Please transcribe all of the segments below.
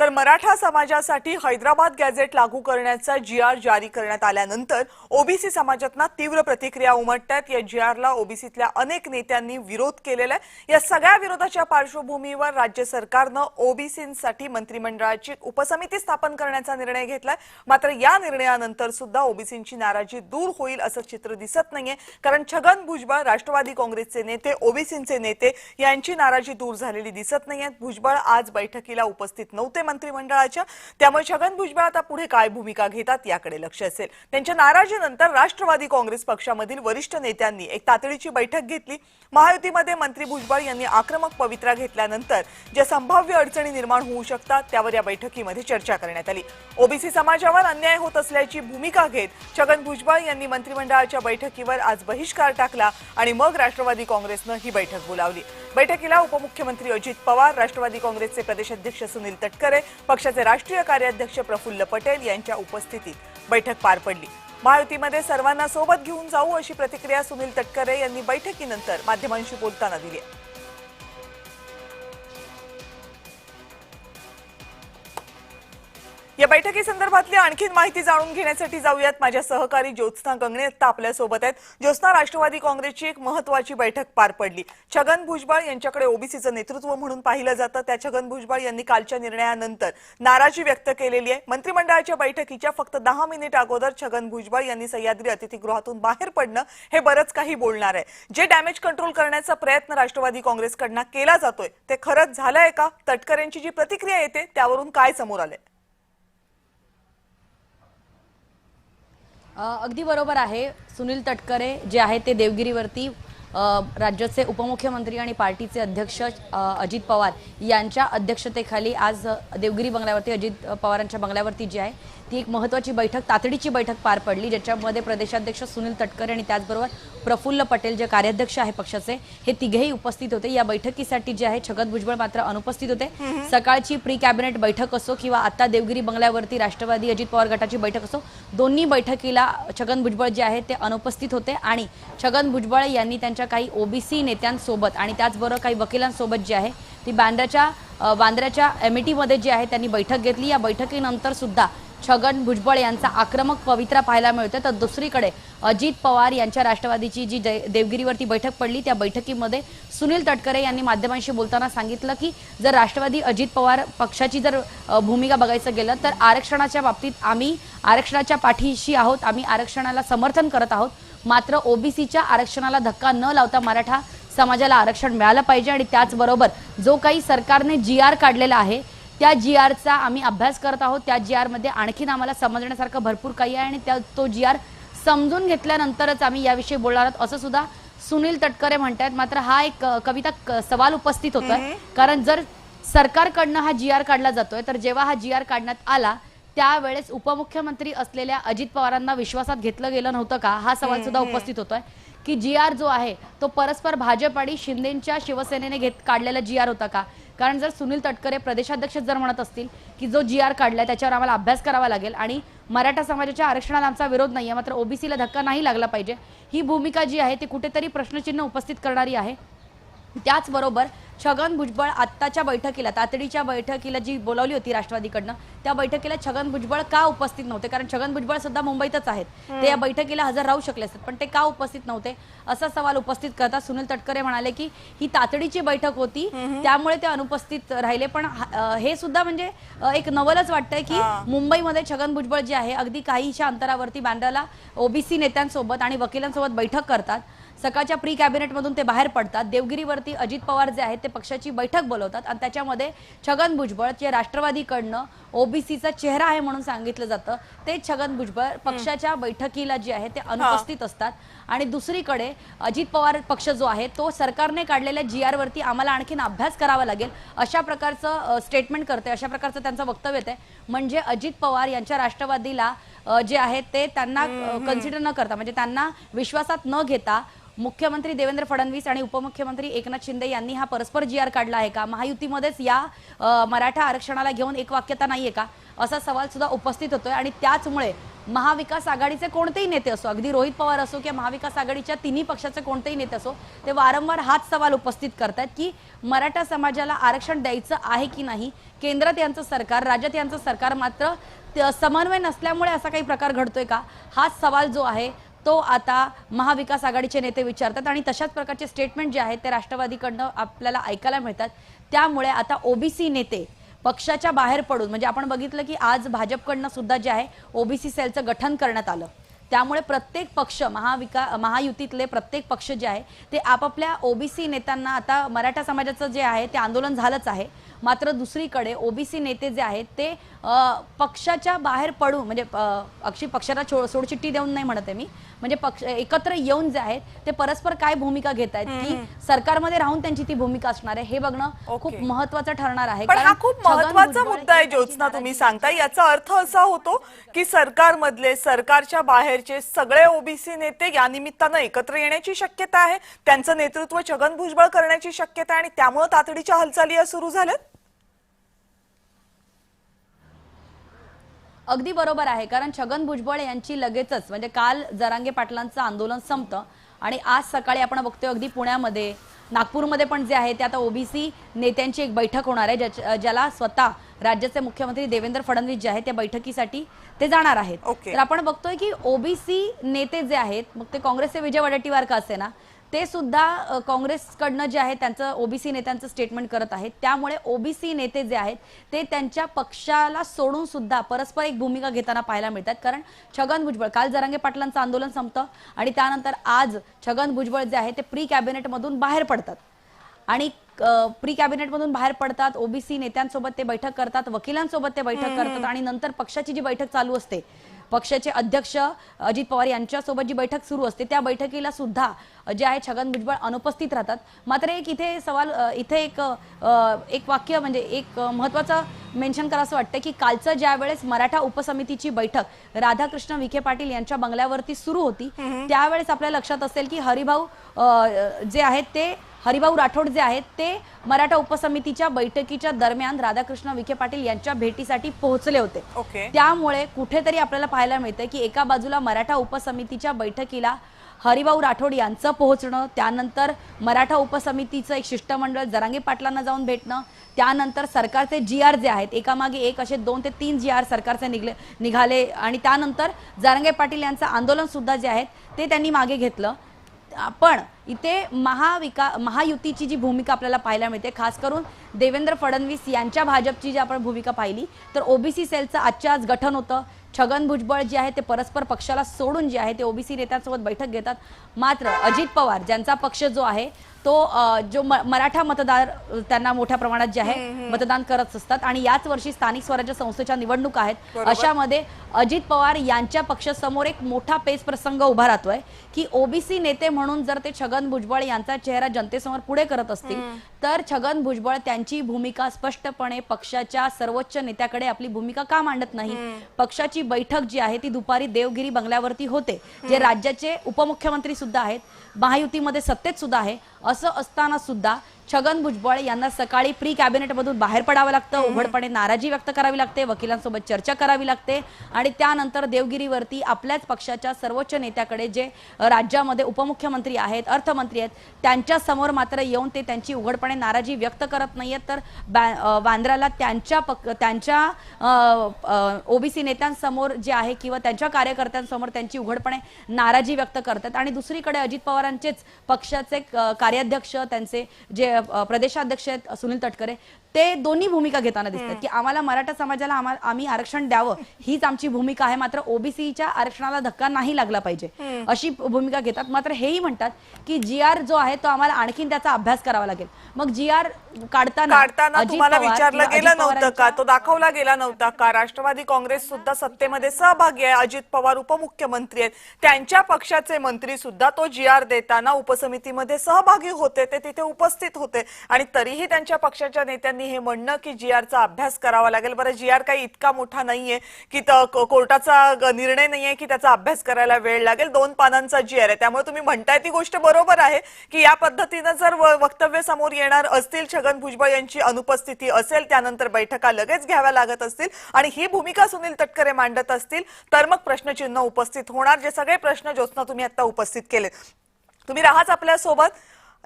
तर मराठा समाजासाठी हैदराबाद गॅझेट लागू करण्याचा जी आर जारी करण्यात आल्यानंतर ओबीसी समाजातना तीव्र प्रतिक्रिया उमटतात. या जी आरला ओबीसीतल्या अनेक नेत्यांनी विरोध केलेला आहे. या सगळ्या विरोधाच्या पार्श्वभूमीवर राज्य सरकारनं ओबीसींसाठी मंत्रिमंडळाची उपसमिती स्थापन करण्याचा निर्णय घेतलाय. मात्र या निर्णयानंतर सुद्धा ओबीसींची नाराजी दूर होईल असं चित्र दिसत नाहीये. कारण छगन भुजबळ राष्ट्रवादी काँग्रेसचे नेते ओबीसींचे नेते यांची नाराजी दूर झालेली दिसत नाहीये. भुजबळ आज बैठकीला उपस्थित नव्हते. मंत्रिमंडळाच्या. त्यामुळे छगन भुजबळ आता पुढे काय भूमिका घेतात याकडे लक्ष असेल. त्यांच्या नाराजीनंतर राष्ट्रवादी काँग्रेस पक्षामधील वरिष्ठ नेत्यांनी एक तातडीची बैठक घेतली. महायुतीमध्ये मंत्री भुजबळ यांनी आक्रमक पवित्रा घेतल्यानंतर ज्या संभाव्य अडचणी निर्माण होऊ शकतात त्यावर या बैठकीमध्ये चर्चा करण्यात आली. ओबीसी समाजावर अन्याय होत असल्याची भूमिका घेत छगन भुजबळ यांनी मंत्रिमंडळाच्या बैठकीवर आज बहिष्कार टाकला आणि मग राष्ट्रवादी काँग्रेसनं ही बैठक बोलावली. बैठकीला उपमुख्यमंत्री अजित पवार राष्ट्रवादी काँग्रेसचे प्रदेशाध्यक्ष सुनील तटकरे पक्षाचे राष्ट्रीय कार्याध्यक्ष प्रफुल्ल पटेल यांच्या उपस्थितीत बैठक पार पडली महायुतीमध्ये सर्वांना सोबत घेऊन जाऊ अशी प्रतिक्रिया सुनील तटकरे यांनी बैठकीनंतर माध्यमांशी बोलताना दिली आहे. या बैठकीसंदर्भातली आणखीन माहिती जाणून घेण्यासाठी जाऊयात. माझ्या सहकारी ज्योत्स्ना गंगणे आता आपल्यासोबत आहेत. ज्योत्स्ना राष्ट्रवादी काँग्रेसची एक महत्वाची बैठक पार पडली. छगन भुजबळ यांच्याकडे ओबीसीचं नेतृत्व म्हणून पाहिलं जातं. त्या छगन भुजबळ यांनी कालच्या निर्णयानंतर नाराजी व्यक्त केलेली आहे. मंत्रिमंडळाच्या बैठकीच्या फक्त दहा मिनिट अगोदर छगन भुजबळ यांनी सह्याद्री अतिथीगृहातून बाहेर पडणं हे बरंच काही बोलणार आहे. जे डॅमेज कंट्रोल करण्याचा प्रयत्न राष्ट्रवादी काँग्रेसकडनं केला जातोय ते खरंच झालंय का? तटकरेंची जी प्रतिक्रिया येते त्यावरून काय समोर आलंय? अगदी बरोबर आहे सुनील तटकरे जे आहे ते देवगिरीवरती राज्याचे उपमुख्यमंत्री आणि पार्टीचे अध्यक्ष अजित पवार यांच्या अध्यक्षतेखाली आज देवगिरी बंगल्यावरती अजित पवारांच्या बंगल्यावरती जी आहे ती एक महत्त्वाची बैठक तातडीची बैठक पार पडली ज्याच्यामध्ये प्रदेशाध्यक्ष सुनील तटकरे आणि त्याचबरोबर प्रफुल्ल पटेल जे कार्याध्यक्ष आहे पक्षाचे हे तिघेही उपस्थित होते. या बैठकीसाठी जे आहे छगन भुजबळ मात्र अनुपस्थित होते. सकाळची प्री कॅबिनेट बैठक असो किंवा आता देवगिरी बंगल्यावरती राष्ट्रवादी अजित पवार गटाची बैठक असो दोन्ही बैठकीला छगन भुजबळ जे आहेत ते अनुपस्थित होते. आणि छगन भुजबळ यांनी त्यांच्या काही ओबीसी नेत्यांसोबत आणि त्याचबरोबर काही वकिलांसोबत जी आहे ती बांद्राच्या अ, बांद्र्याच्या एमईटीमध्ये जी आहे त्यांनी बैठक घेतली. या बैठकीनंतर सुद्धा छगन भुजबळ यांचा आक्रमक पवित्रा पाहायला मिळतोय. तर दुसरीकडे अजित पवार यांच्या राष्ट्रवादीची जी जय- देवगिरीवरती बैठक पडली त्या बैठकीमध्ये सुनील तटकरे यांनी माध्यमांशी बोलताना सांगितलं की जर राष्ट्रवादी अजित पवार पक्षाची जर भूमिका बघायचं गेलं तर आरक्षणाच्या बाबतीत आम्ही आरक्षणाच्या पाठीशी आहोत आम्ही आरक्षणाला समर्थन करत आहोत. मात्र ओबीसीच्या आरक्षणाला धक्का न लावता मराठा समाजाला आरक्षण मिळालं पाहिजे आणि त्याचबरोबर जो काही सरकारने जी आर काढलेला आहे त्या जी आरचा आम्ही अभ्यास करत आहोत. त्या जी आरमध्ये आणखीन आम्हाला समजण्यासारखं भरपूर काही आहे आणि त्या तो जी आर समजून घेतल्यानंतरच आम्ही याविषयी बोलणार आहोत. असं सुद्धा सुनील तटकरे म्हणतात मात्र हा एक कविता सवाल उपस्थित होतोय. कारण जर सरकारकडनं हा जी आर काढला जातोय तर जेव्हा हा जी आर काढण्यात आला त्यावेळेस उपमुख्यमंत्री असलेल्या अजित पवारांना विश्वासात घेतलं गेलं नव्हतं का? हा सवाल सुद्धा उपस्थित होतोय. की जी आर जो आहे तो परस्पर भाजप आणि शिंदेच्या शिवसेनेने घेत काढलेला जी आर होता का? कारण जर सुनील तटकरे प्रदेशाध्यक्ष जर म्हणत असतील की जो जी आर काढलाय त्याच्यावर आम्हाला अभ्यास करावा लागेल आणि मराठा समाजाच्या आरक्षणाला आमचा विरोध नाही आहे मात्र ओबीसीला धक्का नाही लागला पाहिजे. ही भूमिका जी आहे ती कुठेतरी प्रश्नचिन्ह उपस्थित करणारी आहे. त्याचबरोबर छगन भुजबळ आत्ताच्या बैठकीला तातडीच्या बैठकीला जी बोलावली होती राष्ट्रवादीकडनं त्या बैठकीला छगन भुजबळ का उपस्थित नव्हते? कारण छगन भुजबळ सुद्धा मुंबईतच आहेत. ते या बैठकीला हजर राहू शकले असतात पण ते का उपस्थित नव्हते? असा सवाल उपस्थित करता सुनील तटकरे म्हणाले की ही तातडीची बैठक होती त्यामुळे ते अनुपस्थित राहिले. पण हा- सुद्धा म्हणजे एक नवलच वाटतंय की मुंबईमध्ये छगन भुजबळ जे आहे अगदी काहीशा अंतरावरती बांद्राला ओबीसी नेत्यांसोबत आणि वकिलांसोबत बैठक करतात. सकाळच्या प्री कॅबिनेटमधून ते बाहेर पडतात. देवगिरीवरती अजित पवार जे आहेत ते पक्षाची बैठक बोलवतात आणि त्याच्यामध्ये छगन भुजबळ जे राष्ट्रवादीकडनं ओबीसीचा चेहरा आहे म्हणून सांगितलं जातं ते छगन भुजबळ पक्षाच्या बैठकीला जे आहे ते अनुपस्थित असतात. आणि दुसरीकडे अजित पवार पक्ष जो आहे तो सरकारने काढलेल्या जी आर वरती आम्हाला आणखीन अभ्यास करावा लागेल अशा प्रकारचं स्टेटमेंट करते अशा प्रकारचं त्यांचं वक्तव्य येते म्हणजे अजित पवार यांच्या राष्ट्रवादीला जे आहे ते त्यांना कन्सिडर न करता म्हणजे त्यांना विश्वासात न घेता मुख्यमंत्री देवेंद्र फडणवीस आणि उपमुख्यमंत्री एकनाथ शिंदे यांनी हा परस्पर जी आर काढला आहे का? महायुतीमध्येच या मराठा आरक्षणाला घेऊन एक वाक्यता नाहीये का? असा सवाल सुद्धा उपस्थित होतोय आणि त्याचमुळे महाविकास आघाडीचे कोणतेही नेते असो अगदी रोहित पवार असो किंवा महाविकास आघाडीच्या तिन्ही पक्षाचे कोणतेही नेते असो ते वारंवार हाच सवाल उपस्थित करतात की मराठा समाजाला आरक्षण द्यायचं आहे की नाही? केंद्रात यांचं सरकार राज्यात यांचं सरकार मात्र त- समन्वय नसल्यामुळे असा काही प्रकार घडतोय का? हाच सवाल जो आहे तो आता महाविकास आघाडीचे नेते विचारतात आणि तशाच प्रकारचे स्टेटमेंट जे आहेत ते राष्ट्रवादीकडनं आपल्याला ऐकायला मिळतात. त्यामुळे आता ओबीसी नेते पक्षाच्या बाहेर पडून म्हणजे आपण बघितलं की आज भाजपकडनं सुद्धा जे आहे ओबीसी सेलचं गठन करण्यात आलं. त्यामुळे प्रत्येक पक्ष महाविका महायुतीतले प्रत्येक पक्ष जे आहे ते आपापल्या ओबीसी नेत्यांना आता मराठा समाजाचं जे आहे ते आंदोलन झालंच आहे. मात्र दुसरीकडे ओबीसी नेते जे आहेत ते पक्षाच्या बाहेर पडून म्हणजे अक्षी पक्षाला छो- सोडचिठ्ठी देऊन नाही म्हणत आहे मी. म्हणजे पक्ष एकत्र येऊन जे आहेत ते परस्पर काय भूमिका घेत आहेत की सरकारमध्ये राहून त्यांची ती भूमिका असणार आहे हे बघणं खूप. महत्वाचं ठरणार आहे. पण हा खूप महत्त्वाचा मुद्दा आहे ज्योत्स्ना तुम्ही सांगताय. याचा अर्थ असा होतो की सरकारमधले सरकारच्या बाहेरचे सगळे ओबीसी नेते या निमित्तानं एकत्र येण्याची शक्यता आहे. त्यांचं नेतृत्व छगन भुजबळ करण्याची शक्यता आहे आणि त्यामुळे तातडीच्या हालचाली या सुरू झाल्यात. अगदी बरोबर आहे कारण छगन भुजबळ यांची लगेचच म्हणजे काल जरांगे पाटलांचं आंदोलन संपतं आणि आज सकाळी आपण बघतोय अगदी पुण्यामध्ये नागपूरमध्ये पण जे आहे ते आता ओबीसी नेत्यांची एक बैठक होणार आहे ज्या ज्याला स्वतः राज्याचे मुख्यमंत्री देवेंद्र फडणवीस जे आहेत त्या बैठकीसाठी ते जाणार आहेत. ओके. तर आपण बघतोय की ओबीसी नेते जे आहेत मग ते काँग्रेसचे विजय वडेट्टीवार का असे ना ते सुद्धा काँग्रेसकडनं जे आहे त्यांचं ओबीसी नेत्यांचं स्टेटमेंट करत आहेत. त्यामुळे ओबीसी नेते जे आहेत ते त्यांच्या पक्षाला सोडून सुद्धा परस्पर एक भूमिका घेताना पाहायला मिळतात. कारण छगन भुजबळ काल जरांगे पाटलांचं आंदोलन संपतं आणि त्यानंतर आज छगन भुजबळ जे आहे ते प्री कॅबिनेटमधून बाहेर पडतात. आणि प्री कॅबिनेटमधून बाहेर पडतात ओबीसी नेत्यांसोबत ते बैठक करतात वकिलांसोबत ते बैठक करतात आणि नंतर पक्षाची जी बैठक चालू असते पक्षाचे अध्यक्ष अजित पवार यांच्यासोबत जी बैठक सुरू असते त्या बैठकीला सुद्धा जे आहे छगन भुजबळ अनुपस्थित राहतात. मात्र एक इथे सवाल इथे एक एक वाक्य म्हणजे एक महत्वाचं मेन्शन करावं असं वाटतं की कालचं ज्या वेळेस मराठा उपसमितीची बैठक राधाकृष्ण विखे पाटील यांच्या बंगल्यावरती सुरू होती त्यावेळेस आपल्या लक्षात असेल की हरिभाऊ जे आहेत ते हरिभाऊ राठोड जे आहेत ते मराठा उपसमितीच्या बैठकीच्या दरम्यान राधाकृष्ण विखे पाटील यांच्या भेटीसाठी पोहोचले होते. ओके. त्यामुळे कुठेतरी आपल्याला पाहायला मिळतं की एका बाजूला मराठा उपसमितीच्या बैठकीला हरिभाऊ राठोड यांचं पोहोचणं त्यानंतर मराठा उपसमितीचं एक शिष्टमंडळ जरांगे पाटलांना जाऊन भेटणं त्यानंतर सरकारचे जी आर जे आहेत एकामागे एक असे दोन ते तीन जी आर सरकारचे निघले निघाले आणि त्यानंतर जरांगे पाटील यांचं आंदोलन सुद्धा जे आहेत ते त्यांनी मागे घेतलं. पण इथे महाविका महायुतीची जी भूमिका आपल्याला पाहायला मिळते खास करून देवेंद्र फडणवीस यांच्या भाजपची जी आपण भूमिका पाहिली तर ओबीसी सेलचं आजच्या आज गठन होतं. छगन भुजबळ जे आहे ते परस्पर पक्षाला सोडून जे आहे ते ओबीसी नेत्यांसोबत बैठक घेतात. मात्र अजित पवार ज्यांचा पक्ष जो आहे तो जो मराठा मतदार त्यांना मोठ्या प्रमाणात जे आहे मतदान करत असतात. आणि याच वर्षी स्थानिक स्वराज्य संस्थेच्या निवडणुका आहेत. अशामध्ये अजित पवार यांच्या पक्षासमोर एक मोठा पेच प्रसंग उभा राहतोय की ओबीसी नेते म्हणून जर ते छगन भुजबळ यांचा चेहरा जनतेसमोर पुढे करत असतील तर छगन भुजबळ त्यांची भूमिका स्पष्टपणे पक्षाच्या सर्वोच्च नेत्याकडे आपली भूमिका का मांडत नाही? पक्षाची बैठक जी आहे ती दुपारी देवगिरी बंगल्यावरती होते. जे राज्याचे उपमुख्यमंत्री सुद्धा आहेत महायुतीमध्ये सत्तेत सुद्धा आहे. असं असताना सुद्धा छगन भुजबळ यांना सकाळी प्री कॅबिनेटमधून बाहेर पडावं लागतं. उघडपणे नाराजी व्यक्त करावी लागते. वकिलांसोबत चर्चा करावी लागते. आणि त्यानंतर देवगिरीवरती आपल्याच पक्षाच्या सर्वोच्च नेत्याकडे जे राज्यामध्ये उपमुख्यमंत्री आहेत अर्थमंत्री आहेत त्यांच्यासमोर मात्र येऊन ते त्यांची उघडपणे नाराजी व्यक्त करत नाहीयेत. तर बांद्राला त्यांच्या पक त्यांच्या ओबीसी नेत्यांसमोर जे आहे किंवा त्यांच्या कार्यकर्त्यांसमोर त्यांची उघडपणे नाराजी व्यक्त करतात. आणि दुसरीकडे अजित पवारांचेच पक्षाचे कार्याध्यक्ष त्यांचे जे प्रदेशाध्यक्ष आहेत सुनील तटकरे ते दोन्ही भूमिका घेताना दिसतात की आम्हाला मराठा समाजाला आम्हा- आरक्षण द्यावं हीच आमची भूमिका आहे मात्र ओबीसीच्या आरक्षणाला धक्का नाही लागला पाहिजे अशी भूमिका घेतात. मात्र हेही म्हणतात की जी आर जो आहे तो आम्हाला आणखीन त्याचा अभ्यास करावा लागेल. मग जी आर काढताना तुम्हाला विचारलं गेलं नव्हतं का? तो दाखवला गेला नव्हता का? राष्ट्रवादी काँग्रेस सुद्धा सत्तेमध्ये सहभागी आहे. अजित पवार उपमुख्यमंत्री आहेत. त्यांच्या पक्षाचे मंत्री सुद्धा तो जी आर देताना उपसमितीमध्ये सहभागी होते. ते तिथे उपस्थित होते. होते. आणि तरीही त्यांच्या पक्षाच्या नेत्यांनी हे म्हणणं की जी आरचा अभ्यास करावा लागेल. बरं जी आर काही इतका मोठा नाहीये की कोर्टाचा निर्णय नाहीये की त्याचा अभ्यास करायला वेळ लागेल. दोन पानांचा जी आर आहे. त्यामुळे तुम्ही म्हणताय ती गोष्ट बरोबर आहे की या पद्धतीनं जर वक्तव्य समोर येणार असतील छगन भुजबळ यांची अनुपस्थिती असेल त्यानंतर बैठका लगेच घ्याव्या लागत असतील आणि ही भूमिका सुनील तटकरे मांडत असतील तर मग प्रश्नचिन्ह उपस्थित होणार. जे सगळे प्रश्न ज्योत्ना तुम्ही आता उपस्थित केले तुम्ही राहाच आपल्यासोबत.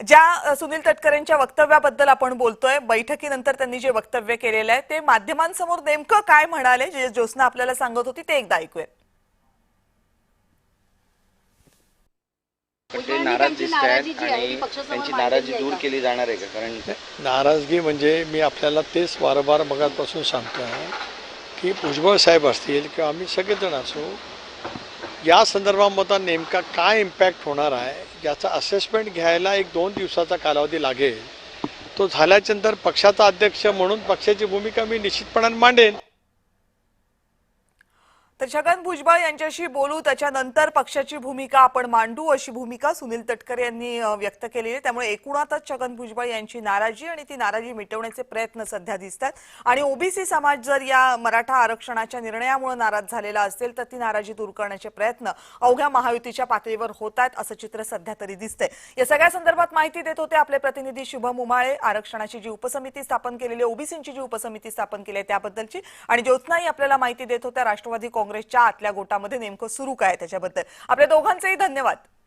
ज्या सुनील तटकरेंच्या वक्तव्याबद्दल आपण बोलतोय बैठकीनंतर त्यांनी जे वक्तव्य केलेलं आहे ते माध्यमांसमोर नेमकं काय म्हणाले जे ज्योत्ना आपल्याला सांगत होती ते एकदा ऐकूया पण ते भुजबळांनी नाराज त्यांची दिसत नाराजी आहेत आणि त्यांची दूर का? केली जाणार आहे का कारण नाराजगी म्हणजे मी आपल्याला तेच वारंवार मगापासून सांगतो आहे की भुजबळ साहेब असतील किंवा आम्ही सगळेजण असू या संदर्भामध्ये नेमका काय इम्पॅक्ट होणार आहे याचा असेसमेंट घ्यायला एक दोन दिवसाचा कालावधी लागेल. तो झाल्याच्यानंतर पक्षाचा अध्यक्ष म्हणून पक्षाची भूमिका मी निश्चितपणाने मांडेन. तर छगन भुजबळ यांच्याशी बोलू त्याच्यानंतर पक्षाची भूमिका आपण मांडू अशी भूमिका सुनील तटकरे यांनी व्यक्त केलेली आहे. त्यामुळे एकूणातच छगन भुजबळ यांची नाराजी आणि ती नाराजी मिटवण्याचे प्रयत्न सध्या दिसतात आणि ओबीसी समाज जर या मराठा आरक्षणाच्या निर्णयामुळे नाराज झालेला असेल तर ती नाराजी दूर करण्याचे प्रयत्न अवघ्या महायुतीच्या पातळीवर होत आहेत असं चित्र सध्या तरी दिसतंय. या सगळ्या संदर्भात माहिती देत होते आपले प्रतिनिधी शुभम उमाळे. आरक्षणाची जी उपसमिती स्थापन केलेली आहे जी उपसमिती स्थापन केली आहे त्याबद्दलची. आणि ज्योत्नाही आपल्याला माहिती देत होत्या राष्ट्रवादी काँग्रेस काँग्रेसच्या आतल्या गोटामध्ये नेमकं सुरू काय त्याच्याबद्दल. आपल्या दोघांचेही धन्यवाद.